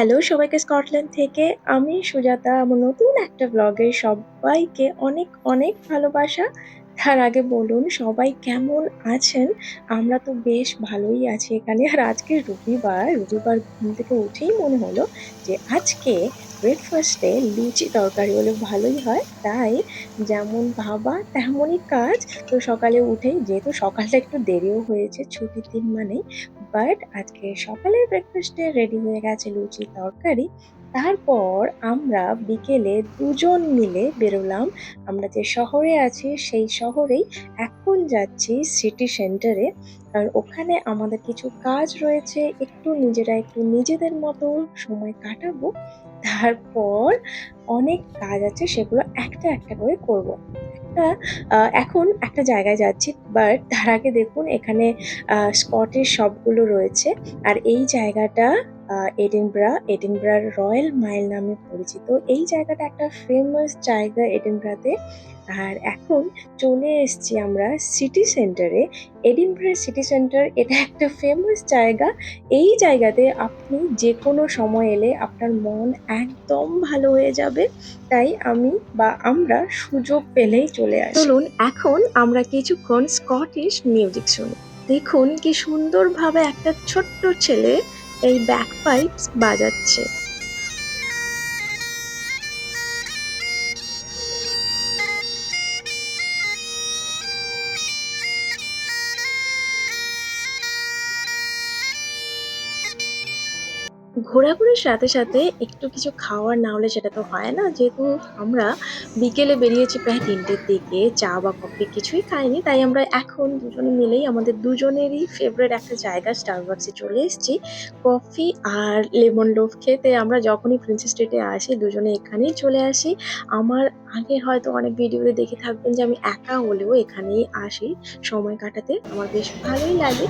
Hello সবাইকে Scotland থেকে। আমি সুজাতা, আমার নতুন একটা ব্লগে সবাইকে অনেক অনেক ভালোবাসা। তার আগে বলুন, সবাই কেমন আছেন? আমরা তো বেশ ভালোই আছি এখানে। আর আজকে রবিবার রবিবার ঘুম থেকে উঠেই মনে হলো যে আজকে ব্রেকফাস্টে লুচি তরকারি হলে ভালোই হয়। তাই যেমন ভাবা, তেমনই কাজ। তো সকালে উঠেই, যেহেতু সকালটা একটু দেরিও হয়েছে, ছুটির দিন মানেই বাট আজকে সকালের ব্রেকফাস্টে রেডি হয়ে গেছে লুচি তরকারি। তারপর আমরা বিকেলে দুজন মিলে বেরোলাম। আমরা যে শহরে আছি, সেই শহরেই এখন যাচ্ছি সিটি সেন্টারে আর ওখানে আমাদের কিছু কাজ রয়েছে, একটু নিজেরা একটু নিজেদের মতো সময় কাটাবো। তারপর অনেক কাজ আছে, সেগুলো একটা একটা করে করব। আহ, এখন একটা জায়গায় যাচ্ছি বাট তার আগে দেখুন এখানে স্কটের শপগুলো রয়েছে আর এই জায়গাটা এডিনব্রা এডিনব্রার রয়্যাল মাইল নামে পরিচিত। এই জায়গাটা একটা ফেমাস জায়গা এডিনব্রাতে আর এখন চলে এসেছি আমরা সিটি সেন্টারে এডিনব্রা সিটি সেন্টার এটা একটা ফেমাস জায়গা। এই জায়গাতে আপনি যে কোনো সময় এলে আপনার মন একদম ভালো হয়ে যাবে। তাই আমি বা আমরা সুযোগ পেলেই চলে আসি। চলুন, এখন আমরা কিছুক্ষণ স্কটিশ মিউজিক শুনি। দেখুন কি সুন্দরভাবে একটা ছোট্ট ছেলে এই ব্যাক পাইপস বাজাচ্ছে। ঘোরাঘুরির সাথে সাথে একটু কিছু খাওয়ার না হলে সেটা তো হয় না। যেহেতু আমরা বিকেলে বেরিয়েছি প্রায় তিনটের দিকে, চা বা কফি কিছুই খাইনি। তাই আমরা এখন দুজনে মিলেই আমাদের দুজনেরই ফেভারিট একটা জায়গা স্টারবাক্সে চলে এসেছি। কফি আর লেমন লোভ খেতে আমরা যখনই প্রিন্সেস স্ট্রিটে আসি, দুজনে এখানেই চলে আসি। আমার আগে হয়তো অনেক ভিডিওতে দেখে থাকবেন যে আমি একা হলেও এখানেই আসি সময় কাটাতে। আমার বেশ ভালোই লাগে।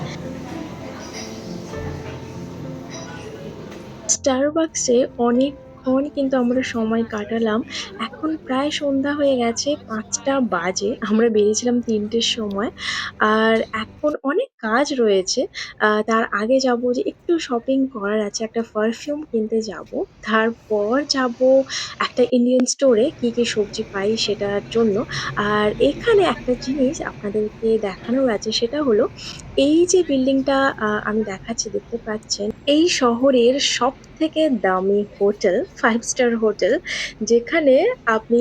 স্টারবাক্সে অনেকক্ষণ কিন্তু আমরা সময় কাটালাম। এখন প্রায় সন্ধ্যা হয়ে গেছে, পাঁচটা বাজে। আমরা বেরিয়েছিলাম তিনটের সময়। আর এখন অনেক কাজ রয়েছে। তার আগে যাব যে একটু শপিং করার আছে, একটা পারফিউম কিনতে যাব। তারপর যাব একটা ইন্ডিয়ান স্টোরে কি কি সবজি পাই সেটার জন্য। আর এখানে একটা জিনিস আপনাদেরকে দেখানোর আছে, সেটা হলো এই যে বিল্ডিংটা আমি দেখাচ্ছি, দেখতে পাচ্ছেন? এই শহরের সব থেকে দামি হোটেল ফাইভ স্টার হোটেল, যেখানে আপনি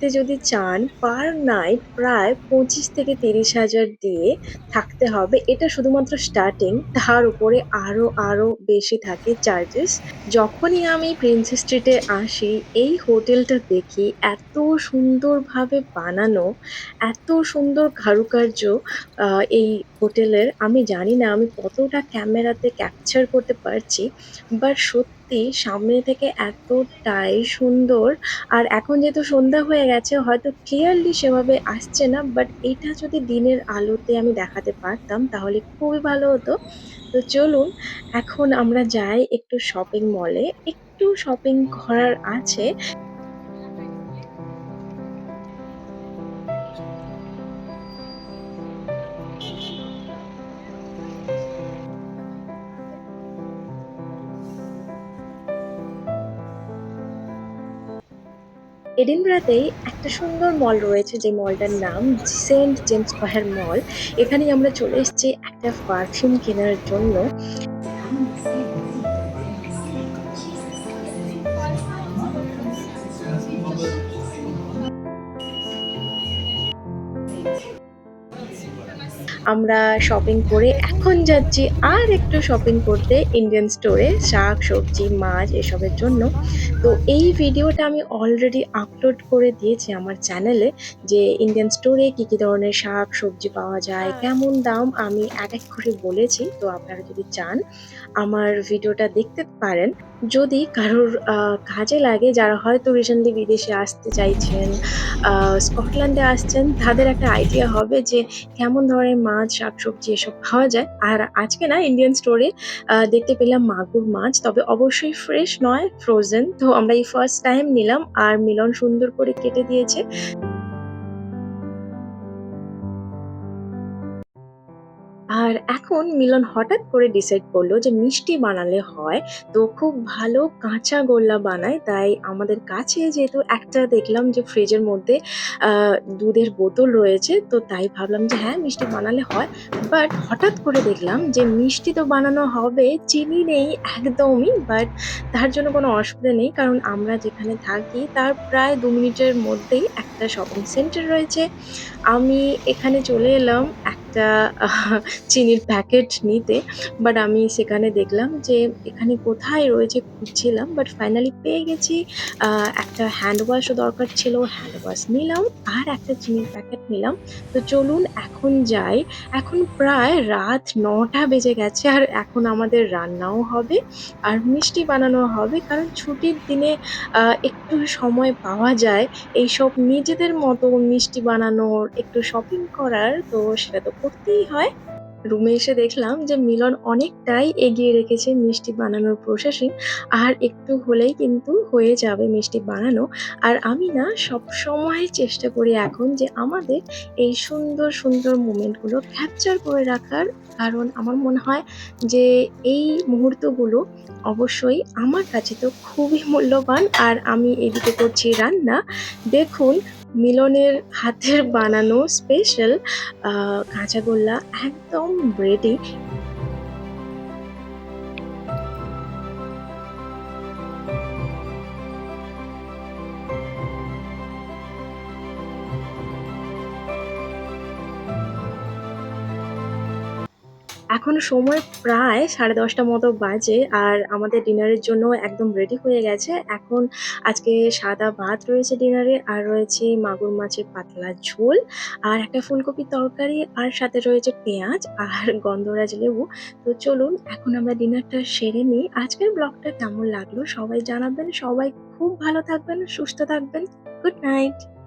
থাকতে যদি চান পার নাইট প্রায় পঁচিশ থেকে তিরিশ হাজার দিয়ে থাকতে হবে। এটা শুধুমাত্র স্টার্টিং তার উপরে আরও আরও বেশি থাকে চার্জেস যখনই আমি প্রিন্সেস স্ট্রিটে আসি, এই হোটেলটা দেখি এত সুন্দরভাবে বানানো, এত সুন্দর কারুকার্য এই হোটেলের, আমি জানি না আমি কতটা ক্যামেরাতে ক্যাপচার করতে পারছি বাট সত্যি সামনে থেকে এতটাই সুন্দর। আর এখন যেহেতু সন্ধ্যা হয়ে গেছে, হয়তো ক্লিয়ারলি সেভাবে আসছে না বাট এটা যদি দিনের আলোতে আমি দেখাতে পারতাম, তাহলে খুবই ভালো হতো। তো চলুন, এখন আমরা যাই একটু শপিং মলে একটু শপিং করার আছে। এডিনব্রাতেই একটা সুন্দর মল রয়েছে যে মলটার নাম সেন্ট জেমস স্কোয়ার মল। এখানেই আমরা চলে এসেছি একটা পারফিউম কেনার জন্য। আমরা শপিং করে এখন যাচ্ছি আর একটু শপিং করতে ইন্ডিয়ান স্টোরে শাক সবজি মাছ এসবের জন্য। তো এই ভিডিওটা আমি অলরেডি আপলোড করে দিয়েছি আমার চ্যানেলে যে ইন্ডিয়ান স্টোরে কী কী ধরনের শাক সবজি পাওয়া যায় কেমন দাম আমি এক এক করে বলেছি। তো আপনারা যদি চান আমার ভিডিওটা দেখতে পারেন। যদি কারোর কাজে লাগে যারা হয়তো রিসেন্টলি বিদেশে আসতে চাইছেন স্কটল্যান্ডে আসছেন, তাদের একটা আইডিয়া হবে যে কেমন ধরনের মাছ, শাকসবজি এসব পাওয়া যায়। আর আজকে না ইন্ডিয়ান স্টোরে দেখতে পেলাম মাগুর মাছ, তবে অবশ্যই ফ্রেশ নয় ফ্রোজেন তো আমরা এই ফার্স্ট টাইম নিলাম, আর মিলন সুন্দর করে কেটে দিয়েছে। আর এখন মিলন হঠাৎ করে ডিসাইড করল যে মিষ্টি বানালে হয়। তো খুব ভালো কাঁচা গোল্লা বানায়, তাই আমাদের কাছে যেহেতু একটা দেখলাম যে ফ্রিজের মধ্যে দুধের বোতল রয়েছে, তো তাই ভাবলাম যে হ্যাঁ মিষ্টি বানালে হয়। বাট হঠাৎ করে দেখলাম যে মিষ্টি তো বানানো হবে, চিনি নেই একদমই বাট তার জন্য কোনো অসুবিধা নেই, কারণ আমরা যেখানে থাকি তার প্রায় দু মিনিটের মধ্যেই একটা শপিং সেন্টার রয়েছে। আমি এখানে চলে এলাম একটা চিনির প্যাকেট নিতে বাট আমি সেখানে দেখলাম যে এখানে কোথায় রয়েছে খুঁজছিলাম বাট ফাইনালি পেয়ে গেছি। একটা হ্যান্ড ওয়াশও দরকার ছিল হ্যান্ড ওয়াশ নিলাম আর একটা চিনির প্যাকেট নিলাম। তো চলুন এখন যাই। এখন প্রায় রাত নটা বেজে গেছে আর এখন আমাদের রান্নাও হবে আর মিষ্টি বানানো হবে, কারণ ছুটির দিনে একটু সময় পাওয়া যায়। এইসব নিজেদের মতো মিষ্টি বানানোর, একটু শপিং করার, তো সেটা তো করতেই হয়। রুমে এসে দেখলাম যে মিলন অনেকটাই এগিয়ে রেখেছে মিষ্টি বানানোর প্রসেসিং আর একটু হলেই কিন্তু হয়ে যাবে মিষ্টি বানানো। আর আমি না সব সময় চেষ্টা করি এখন যে আমাদের এই সুন্দর সুন্দর মোমেন্টগুলো ক্যাপচার করে রাখার। কারণ আমার মনে হয় যে এই মুহূর্তগুলো অবশ্যই আমার কাছে তো খুবই মূল্যবান। আর আমি এদিকে করছি রান্না। দেখুন মিলনের হাতের বানানো স্পেশাল কাঁচাগোল্লা একদম রেডি এখন সময় প্রায় সাড়ে দশটা মতো বাজে আর আমাদের ডিনারের জন্য একদম রেডি হয়ে গেছে। এখন আজকে সাদা ভাত রয়েছে ডিনারে আর রয়েছে মাগুর মাছের পাতলা ঝোল আর একটা ফুলকপির তরকারি আর সাথে রয়েছে পেঁয়াজ আর গন্ধরাজ লেবু। তো চলুন, এখন আমরা ডিনারটা সেরে নিই। আজকের ব্লগটা কেমন লাগল? সবাই জানাবেন, সবাই খুব ভালো থাকবেন, সুস্থ থাকবেন। Good night!